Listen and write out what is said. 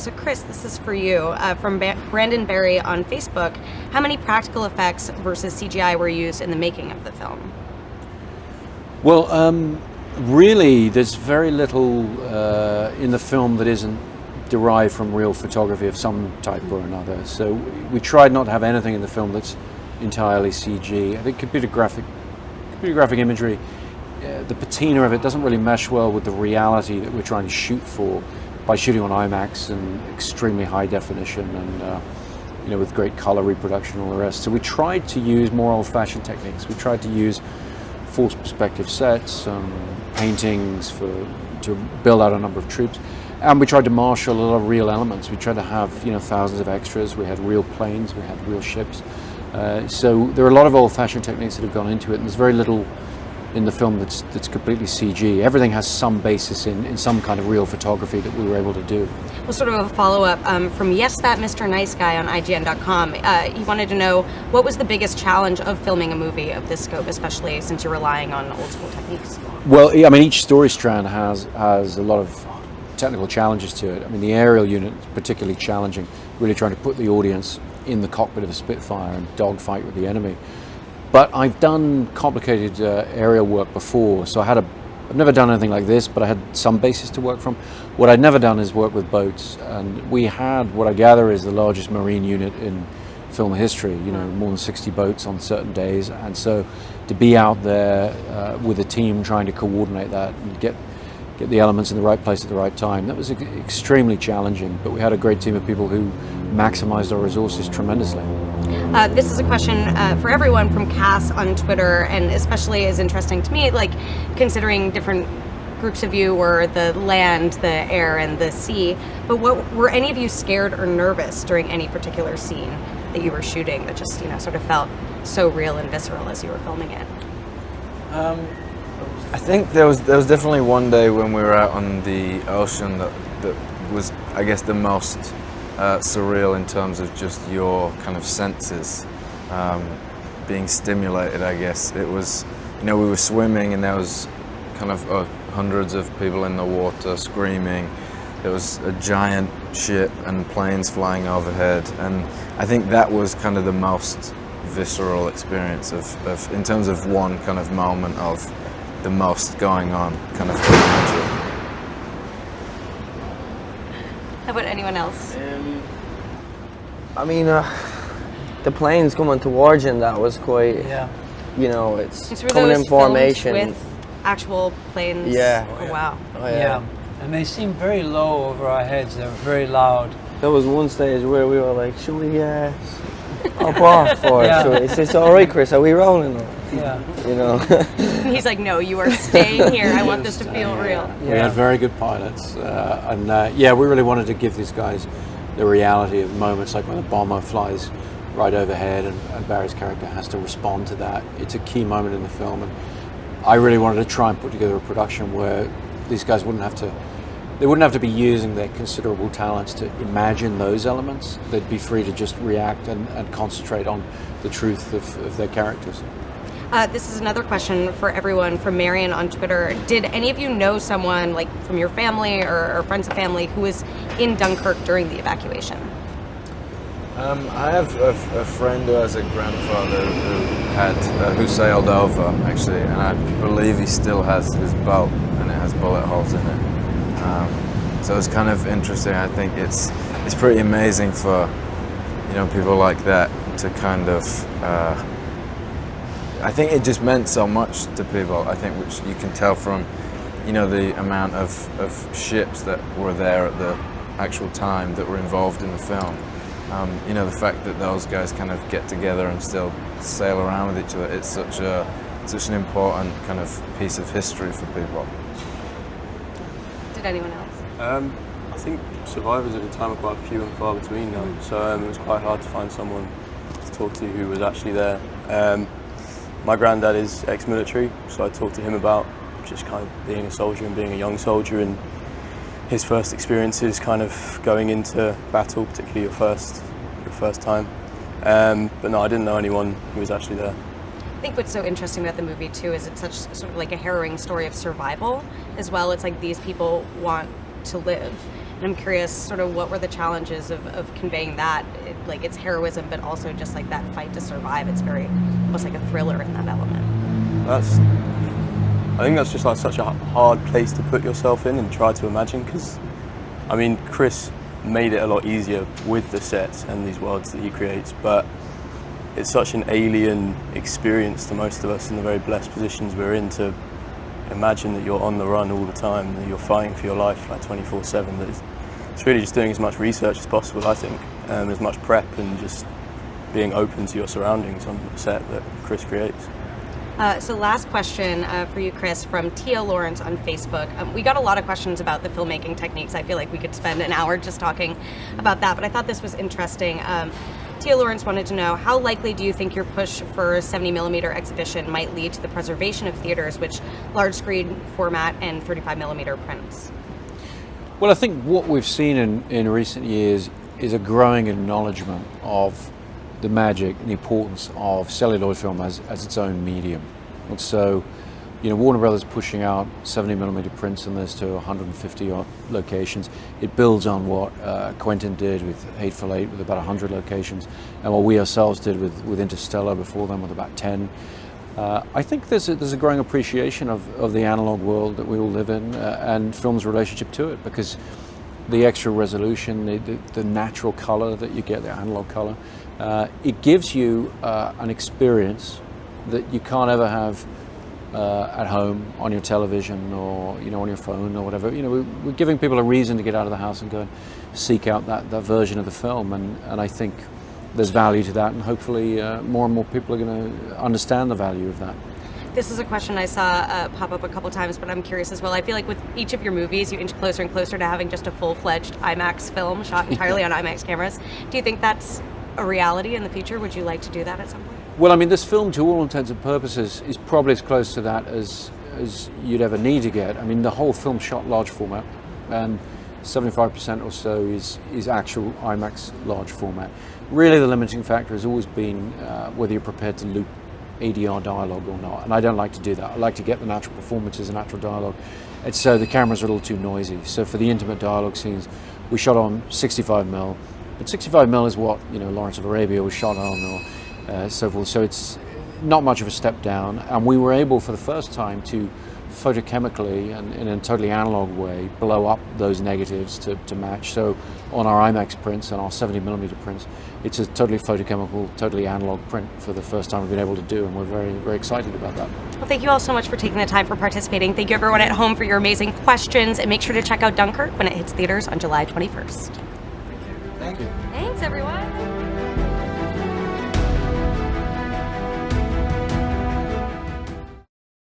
so, Chris, this is for you uh, from ba- Brandon Berry on Facebook. How many practical effects versus CGI were used in the making of the film? Well, um, really, there's very little uh, in the film that isn't derived from real photography of some type or another. So we tried not to have anything in the film that's entirely CG. I think computer graphic, computer graphic imagery, uh, the patina of it doesn't really mesh well with the reality that we're trying to shoot for by shooting on IMAX and extremely high definition and uh, you know with great color reproduction and all the rest. So we tried to use more old-fashioned techniques. We tried to use false perspective sets, um, paintings for to build out a number of troops. And we tried to marshal a lot of real elements. We tried to have you know thousands of extras. We had real planes. We had real ships. Uh, so there are a lot of old-fashioned techniques that have gone into it, and there's very little in the film that's that's completely CG. Everything has some basis in, in some kind of real photography that we were able to do. Well, sort of a follow up um, from Yes That Mr. Nice Guy on IGN.com. Uh, he wanted to know what was the biggest challenge of filming a movie of this scope, especially since you're relying on old school techniques. Well, I mean, each story strand has has a lot of technical challenges to it. I mean, the aerial unit is particularly challenging, really trying to put the audience in the cockpit of a Spitfire and dogfight with the enemy. But I've done complicated uh, aerial work before, so I had a. I've never done anything like this, but I had some basis to work from. What I'd never done is work with boats, and we had what I gather is the largest marine unit in film history. You know, more than 60 boats on certain days, and so to be out there uh, with a team trying to coordinate that and get get the elements in the right place at the right time. That was extremely challenging, but we had a great team of people who maximized our resources tremendously. Uh, this is a question uh, for everyone from Cass on Twitter, and especially is interesting to me, like considering different groups of you were the land, the air, and the sea. But what were any of you scared or nervous during any particular scene that you were shooting that just you know sort of felt so real and visceral as you were filming it? Um, I think there was there was definitely one day when we were out on the ocean that that was I guess the most uh, surreal in terms of just your kind of senses um, being stimulated. I guess it was you know we were swimming and there was kind of uh, hundreds of people in the water screaming. There was a giant ship and planes flying overhead, and I think that was kind of the most visceral experience of, of in terms of one kind of moment of the most going on kind of How about anyone else? Um, I mean, uh, the planes coming towards you, and that was quite. Yeah. You know, it's These were coming those in formation. with actual planes. Yeah. Oh, wow. Oh, Yeah. And they seem very low over our heads. They're very loud. There was one stage where we were like, should we uh, hop off for Yeah. it? Should? It's just all right, Chris. Are we rolling? Or, Yeah. you know. He's like, no, you are staying here. I want this to feel real. We had very good pilots, uh, and uh, yeah, we really wanted to give these guys the reality of moments, like when a bomber flies right overhead, and, and Barry's character has to respond to that. It's a key moment in the film, and I really wanted to try and put together a production where these guys wouldn't have to. They wouldn't have to be using their considerable talents to imagine those elements. They'd be free to just react and, and concentrate on the truth of, of their characters. Uh, this is another question for everyone from Marion on Twitter. Did any of you know someone, like from your family or, or friends of family, who was in Dunkirk during the evacuation? Um, I have a, a friend who has a grandfather who had uh, who sailed over actually, and I believe he still has his boat, and it has bullet holes in it. Um, so it's kind of interesting. I think it's it's pretty amazing for you know people like that to kind of. Uh, I think it just meant so much to people. I think which you can tell from you know the amount of, of ships that were there at the actual time that were involved in the film. Um, you know the fact that those guys kind of get together and still sail around with each other. It's such a such an important kind of piece of history for people. Did anyone else? Um, I think survivors at the time are quite few and far between now, so um, it was quite hard to find someone to talk to who was actually there. Um, my granddad is ex-military, so I talked to him about just kind of being a soldier and being a young soldier and his first experiences kind of going into battle, particularly your first your first time. Um, but no, I didn't know anyone who was actually there. I think what's so interesting about the movie too is it's such sort of like a harrowing story of survival as well. It's like these people want to live, And I'm curious, sort of, what were the challenges of, of conveying that? It, like it's heroism, but also just like that fight to survive. It's very almost like a thriller in that element. That's. I think that's just like such a hard place to put yourself in and try to imagine because, I mean, Chris made it a lot easier with the sets and these worlds that he creates, but it's such an alien experience to most of us in the very blessed positions we're in to imagine that you're on the run all the time, that you're fighting for your life like 24/7. That it's, it's really just doing as much research as possible, I think, um, as much prep and just being open to your surroundings on the set that Chris creates. Uh, so, last question uh, for you, Chris, from Tia Lawrence on Facebook. Um, we got a lot of questions about the filmmaking techniques. I feel like we could spend an hour just talking about that, but I thought this was interesting. Um, Tia Lawrence wanted to know how likely do you think your push for 70 millimeter exhibition might lead to the preservation of theaters, which large screen format and 35 millimeter prints? Well, I think what we've seen in, in recent years is a growing acknowledgement of the magic and the importance of celluloid film as, as its own medium. And so, you know, Warner Brothers pushing out 70 millimeter prints in this to 150 odd locations. It builds on what uh, Quentin did with Hateful Eight with about 100 locations, and what we ourselves did with, with Interstellar before then with about 10. Uh, I think there's a, there's a growing appreciation of, of the analog world that we all live in uh, and film's relationship to it because the extra resolution, the, the, the natural color that you get, the analog color, uh, it gives you uh, an experience that you can't ever have uh, at home on your television or you know on your phone or whatever. You know, we, we're giving people a reason to get out of the house and go and seek out that, that version of the film, and, and I think there's value to that, and hopefully uh, more and more people are going to understand the value of that. This is a question I saw uh, pop up a couple times, but I'm curious as well. I feel like with each of your movies, you inch closer and closer to having just a full fledged IMAX film shot entirely on IMAX cameras. Do you think that's a reality in the future? Would you like to do that at some point? Well, I mean, this film, to all intents and purposes, is probably as close to that as as you'd ever need to get. I mean, the whole film shot large format, and 75% or so is is actual IMAX large format. Really, the limiting factor has always been uh, whether you're prepared to loop ADR dialogue or not, and I don't like to do that. I like to get the natural performances and natural dialogue. And so the cameras are a little too noisy. So for the intimate dialogue scenes, we shot on 65 mil. But 65 mil is what you know Lawrence of Arabia was shot on, or uh, so forth. So it's not much of a step down, and we were able for the first time to photochemically and in a totally analog way blow up those negatives to, to match. So on our IMAX prints and our 70 millimeter prints, it's a totally photochemical, totally analog print for the first time we've been able to do, and we're very, very excited about that. Well, thank you all so much for taking the time for participating. Thank you everyone at home for your amazing questions, and make sure to check out Dunkirk when it hits theaters on July 21st. Thank you. Thanks, everyone.